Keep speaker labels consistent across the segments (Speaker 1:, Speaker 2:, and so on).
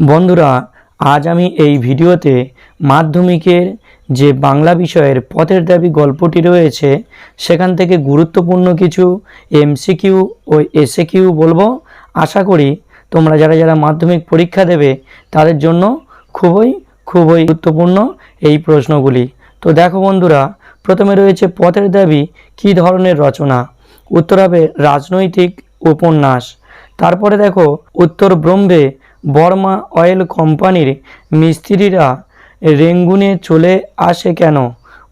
Speaker 1: বন্ধুরা, আজ আমি এই ভিডিওতে মাধ্যমিকের যে বাংলা বিষয়ের পথের দাবি গল্পটি রয়েছে, সেখান থেকে গুরুত্বপূর্ণ কিছু এমসিকিউ ও এসএকিউ বলব। আশা করি তোমরা যারা যারা মাধ্যমিক পরীক্ষা দেবে, তাদের জন্য খুবই খুবই গুরুত্বপূর্ণ এই প্রশ্নগুলি। তো দেখো বন্ধুরা, প্রথমে রয়েছে পথের দাবি, কী ধরনের রচনা? উত্তর হবে রাজনৈতিক উপন্যাস। তারপরে দেখো, উত্তর ব্রহ্মে বর্মা অয়েল কোম্পানির মিস্ত্রিরা রেঙ্গুনে চলে আসে কেন?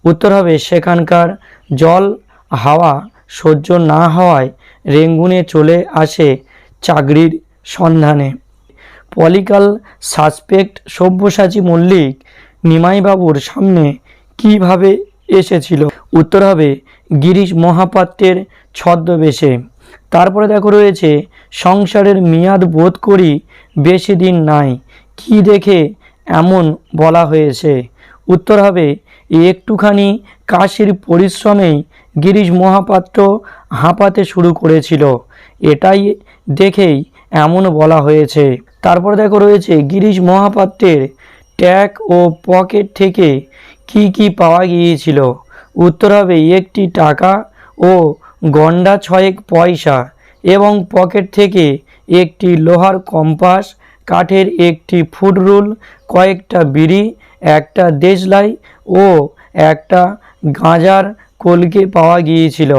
Speaker 1: উত্তর হবে, সেখানকার জল, হাওয়া সহ্য না হওয়ায় রেঙ্গুনে চলে আসে চাকরির সন্ধানে। পলিটিক্যাল সাসপেক্ট সব্যসাচী মল্লিক নিমাইবাবুর সামনে কীভাবে এসেছিল? উত্তর হবে, গিরিশ মহাপাত্রের ছদ্মবেশে। তারপরে দেখো রয়েছে, সংসারের মেয়াদ বোধ করি বেশি দিন নাই। কি দেখে এমন বলা হয়েছে? উত্তর হবে, একটুখানি কাশির পরিশ্রমেই গিরিশ মহাপাত্র হাঁপাতে শুরু করেছিল। এটাই দেখেই এমন বলা হয়েছে। তারপর দেখো রয়েছে, গিরিশ মহাপাত্রের ট্যাগ ও পকেট থেকে কি কি পাওয়া গিয়েছিল? উত্তর হবে, একটি টাকা ও গন্ডা ছয়েক পয়সা এবং পকেট থেকে একটি লোহার কম্পাস, কাঠের একটি ফুড রুল, কয়েকটা বিড়ি, একটা দেশলাই ও একটা গাঁজার কলকে পাওয়া গিয়েছিল।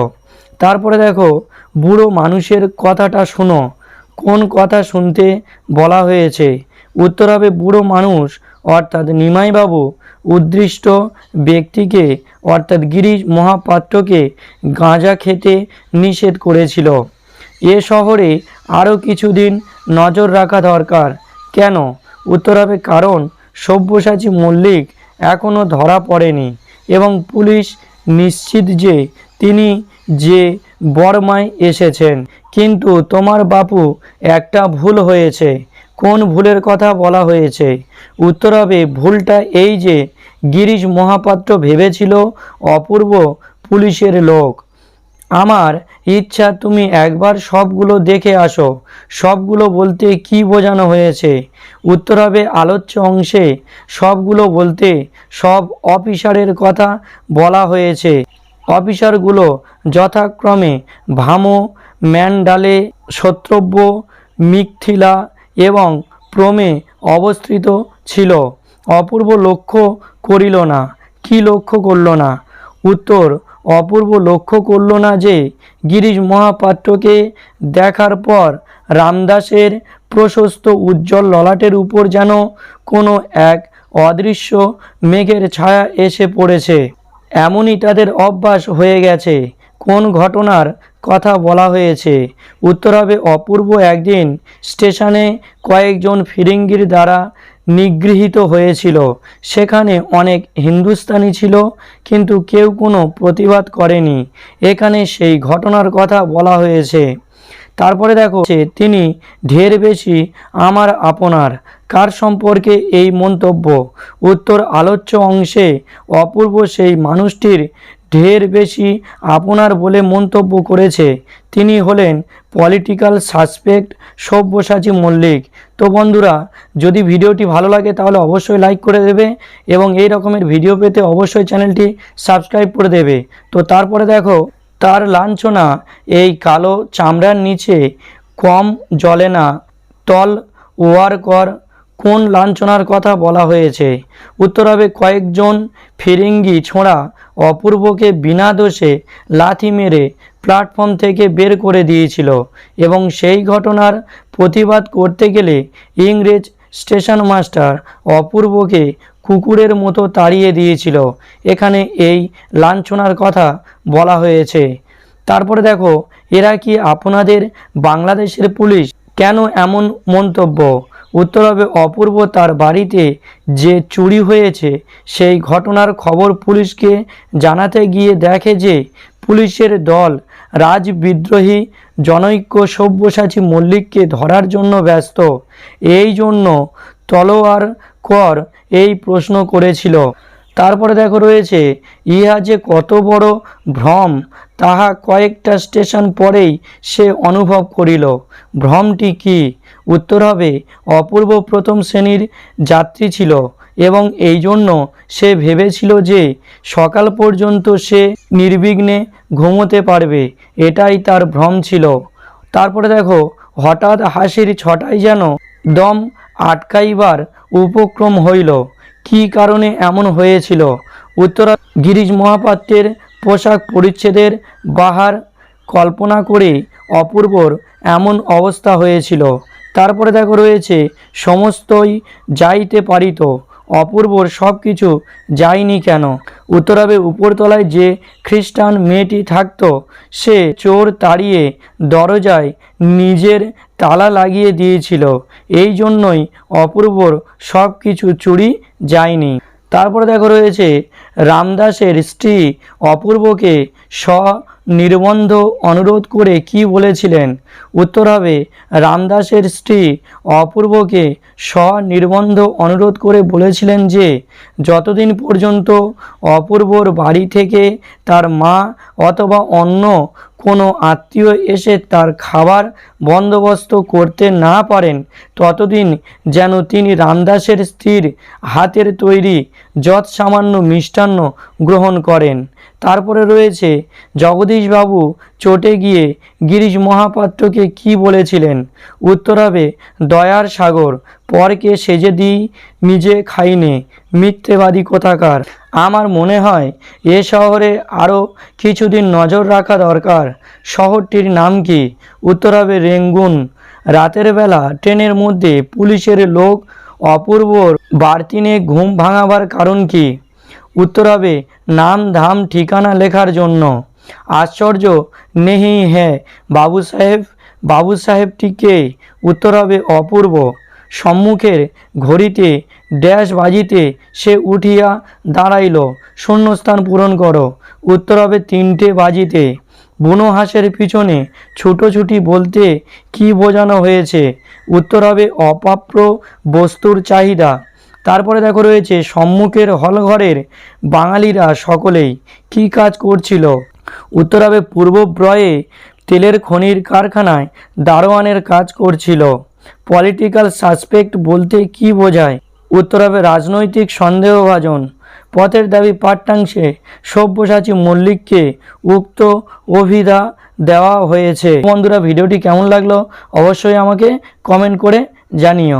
Speaker 1: তারপরে দেখো, বুড়ো মানুষের কথাটা শোনো। কোন কথা শুনতে বলা হয়েছে? উত্তর হবে, বুড়ো মানুষ অর্থাৎ নিমাইবাবু উদ্দৃষ্ট ব্যক্তিকে, অর্থাৎ গিরিশ মহাপাত্রকে গাঁজা খেতে নিষেধ করেছিল। এ শহরে আরও কিছুদিন নজর রাখা দরকার। কেন? উত্তর হবে কারণ সব্যসাচী মল্লিক এখনও ধরা পড়েনি এবং পুলিশ নিশ্চিত যে তিনি যে বর্মায় এসেছেন। কিন্তু তোমার বাপু একটা ভুল হয়েছে। কোন ভুলের কথা বলা হয়েছে? উত্তর হবে, ভুলটা এই যে, গিরিশ মহাপাত্র ভেবেছিল অপূর্ব পুলিশের লোক। আমার ইচ্ছা, তুমি একবার সবগুলো দেখে আসো। সবগুলো বলতে কি বোঝানো হয়েছে? উত্তর হবে, আলোচ্য অংশে সবগুলো বলতে সব অফিসারের কথা বলা হয়েছে। অফিসারগুলো যথাক্রমে ভামো, ম্যান্ডালে সত্রব্য মিকথিলা এবং প্রমে অবস্থিত ছিল। অপূর্ব লক্ষ্য করিল না। কি লক্ষ্য করল না? উত্তর, অপূর্ব লক্ষ্য করল না যে, গিরিশ মহাপাত্রকে দেখার পর রামদাসের প্রশস্ত উজ্জ্বল ললাটের উপর যেন কোনো এক অদৃশ্য মেঘের ছায়া এসে পড়েছে। এমনই তাদের অভ্যাস হয়ে গেছে। কোন ঘটনার কথা বলা হয়েছে? উত্তর হবে, অপূর্ব একদিন স্টেশনে কয়েকজন ফিরিঙ্গির দ্বারা নিগৃহীত হয়েছিল। সেখানে অনেক হিন্দুস্তানি ছিল, কিন্তু কেউ কোনো প্রতিবাদ করেনি। এখানে সেই ঘটনার কথা বলা হয়েছে। তারপরে দেখো, তিনি ঢের বেশি আমার আপনার, কার সম্পর্কে এই মন্তব্য? উত্তর আলোচ্য অংশে, অপূর্ব সেই মানুষটির ঢের বেশি আপনার বলে মন্তব্য করেছে। তিনি হলেন পলিটিক্যাল সাসপেক্ট সব্যসাচী মল্লিক। তো বন্ধুরা, যদি ভিডিওটি ভালো লাগে তাহলে অবশ্যই লাইক করে দেবে এবং এই রকমের ভিডিও পেতে অবশ্যই চ্যানেলটি সাবস্ক্রাইব করে দেবে। তো তারপরে দেখো, তার লাঞ্ছনা, এই কালো চামড়ার নিচে কম জ্বলে না, তল ওয়ার কর কোন লাঞ্ছনার কথা বলা হয়েছে? উত্তর হবে, কয়েকজন ফিরিঙ্গি ছোঁড়া অপূর্বকে বিনা দোষে লাথি মেরে প্ল্যাটফর্ম থেকে বের করে দিয়েছিল এবং সেই ঘটনার প্রতিবাদ করতে গেলে ইংরেজ স্টেশন মাস্টার অপূর্বকে কুকুরের মতো তাড়িয়ে দিয়েছিল। এখানে এই লাঞ্ছনার কথা বলা হয়েছে। তারপরে দেখো, এরা কি আপনাদের বাংলাদেশের পুলিশ? কেন এমন মন্তব্য? উত্তর হবে অপূর্ব তার বাড়িতে যে চুরি হয়েছে। সেই ঘটনার খবর পুলিশকে জানাতে গিয়ে দেখে যে পুলিশের দল রাজবিদ্রোহী জনৈক্য সব্যসাচী মল্লিককে ধরার জন্য ব্যস্ত। এই জন্য তলোয়ার কর এই প্রশ্ন করেছিল। তারপরে দেখো রয়েছে, ইহা যে কত বড় ভ্রম, তাহা কয়েকটা স্টেশন পরেই সে অনুভব করিল। ভ্রমটি কি? উত্তর হবে, অপূর্ব প্রথম শ্রেণির যাত্রী ছিল এবং এই জন্য সে ভেবেছিল যে সকাল পর্যন্ত সে নির্বিঘ্নে ঘুমোতে পারবে, এটাই তার ভ্রম ছিল। তারপরে দেখো, হঠাৎ হাসির ছটাই যেন দম আটকাইবার উপক্রম হইল। কী কারণে এমন হয়েছিল? উত্তরা গিরিশ মহাপাত্রের পোশাক পরিচ্ছেদের বাহার কল্পনা করে অপূর্বর এমন অবস্থা হয়েছিল। তারপরে দেখো রয়েছে, সমস্তই যাইতে পারিত, অপূর্বর সব কিছু যায়নি কেন? উত্তরাবে উপরতলায় যে খ্রিস্টান মেয়েটি থাকতো, সে চোর তাড়িয়ে দরজায় নিজের তালা লাগিয়ে দিয়েছিল। এই জন্যই অপূর্বর সব কিছু চুরি তারপরে দেখো রয়েছে, রামদাসের স্ত্রী অপূর্বকে স্ব নির্বন্ধ অনুরোধ করে কি বলেছিলেন? উত্তর হবে, রামদাসের স্ত্রী অপূর্বকে স্বনির্বন্ধ অনুরোধ করে বলেছিলেন যে, যতদিন পর্যন্ত অপূর্বর বাড়ি থেকে তার মা অথবা অন্য কোনো আত্মীয় এসে তার খাবার বন্দোবস্ত করতে না পারেন, ততদিন যেন তিনি রামদাসের স্ত্রীর হাতের তৈরি যত সামান্য মিষ্টান্ন গ্রহণ করেন। তারপরে রয়েছে জগদীশবাবু চটে গিয়ে গিরিশ মহাপাত্রকে কি বলেছিলেন? উত্তর হবে, দয়ার সাগর, পরকে সেজে দিই, নিজে খাইনে, মিথ্যেবাদী কোথাকার? আমার মনে হয়, এ শহরে আরও কিছুদিন নজর রাখা দরকার। শহরটির নাম কি? উত্তর হবে, রেঙ্গুন। রাতের বেলা ট্রেনের মধ্যে পুলিশের লোক অপূর্বর বাড়তিনে ঘুম ভাঙাবার কারণ কি? উত্তর হবে নাম ধাম ঠিকানা লেখার জন্য। আশ্চর্য নেহি হ্যাঁ বাবু সাহেব, বাবু সাহেবটিকে উত্তর হবে অপূর্ব। সম্মুখের ঘড়িতে, ড্যাশ বাজিতে সে উঠিয়া দাঁড়াইল। শূন্যস্থান পূরণ করো। উত্তর হবে তিনটে বাজিতে। বুনো হাঁসের পিছনে ছুটোছুটি বলতে কি বোঝানো হয়েছে? উত্তর হবে অপ্রাপ্য বস্তুর চাহিদা। তারপরে দেখো রয়েছে, সম্মুখের হলঘরের বাঙালিরা সকলেই কি কাজ করছিল? উত্তর হবে পূর্বব্রয়ে তেলের খনির কারখানায় দারোয়ানের কাজ করছিল। পলিটিক্যাল সাসপেক্ট বলতে কি বোঝায়? উত্তর হবে রাজনৈতিক সন্দেহভাজন। পথের দাবি পাঠ্যাংশে সব্যসাচী মল্লিককে উক্ত অভিধা দেওয়া হয়েছে। বন্ধুরা, ভিডিওটি কেমন লাগল? অবশ্যই আমাকে কমেন্ট করে জানিও।